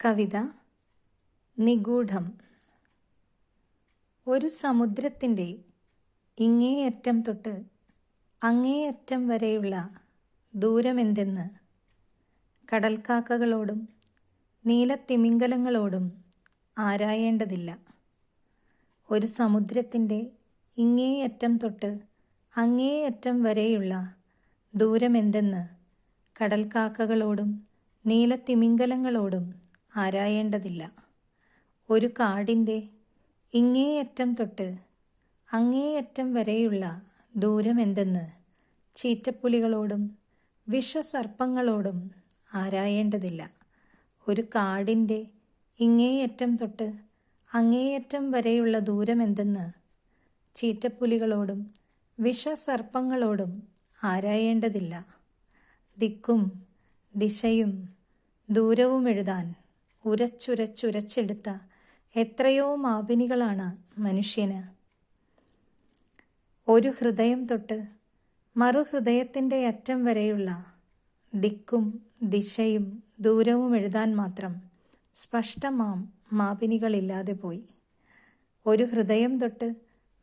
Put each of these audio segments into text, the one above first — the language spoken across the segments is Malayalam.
കവിത നിഗൂഢം. ഒരു സമുദ്രത്തിന്റെ ഇങ്ങേയറ്റം തൊട്ട് അങ്ങേയറ്റം വരെയുള്ള ദൂരമെന്തെന്ന് കടൽക്കാക്കകളോടും നീലത്തിമിംഗലങ്ങളോടും ആരായേണ്ടതില്ല. ഒരു സമുദ്രത്തിന്റെ ഇങ്ങേയറ്റം തൊട്ട് അങ്ങേയറ്റം വരെയുള്ള ദൂരമെന്തെന്ന് കടൽക്കാക്കകളോടും നീലത്തിമിംഗലങ്ങളോടും ആരായേണ്ടതില്ല. ഒരു കാടിന്റെ ഇങ്ങേയറ്റം തൊട്ട് അങ്ങേയറ്റം വരെയുള്ള ദൂരം ദൂരമെന്തെന്ന് ചീറ്റപ്പുലികളോടും വിഷസർപ്പങ്ങളോടും ആരായേണ്ടതില്ല. ഒരു കാടിന്റെ ഇങ്ങേയറ്റം തൊട്ട് അങ്ങേയറ്റം വരെയുള്ള ദൂരം ദൂരമെന്തെന്ന് ചീറ്റപ്പുലികളോടും വിഷസർപ്പങ്ങളോടും ആരായേണ്ടതില്ല. ദിക്കും ദിശയും ദൂരവും എഴുതാൻ ഉരച്ചുരച്ചുരച്ചെടുത്ത എത്രയോ മാപിനികളാണ് മനുഷ്യന്. ഒരു ഹൃദയം തൊട്ട് മറുഹൃദയത്തിന്റെ അറ്റം വരെയുള്ള ദിക്കും ദിശയും ദൂരവും എഴുതാൻ മാത്രം സ്പഷ്ടമാം മാപിനികളില്ലാതെ പോയി. ഒരു ഹൃദയം തൊട്ട്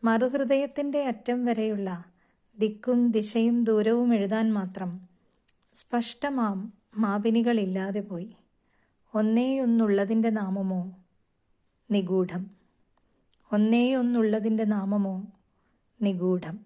മറുഹൃദയത്തിന്റെ അറ്റം വരെയുള്ള ദിക്കും ദിശയും ദൂരവും എഴുതാൻ മാത്രം സ്പഷ്ടമാം മാപിനികളില്ലാതെ പോയി. ഒന്നേയൊന്നുള്ളതിന്റെ നാമമോ? നിഗൂഢം. ഒന്നേയൊന്നുള്ളതിന്റെ നാമമോ? നിഗൂഢം.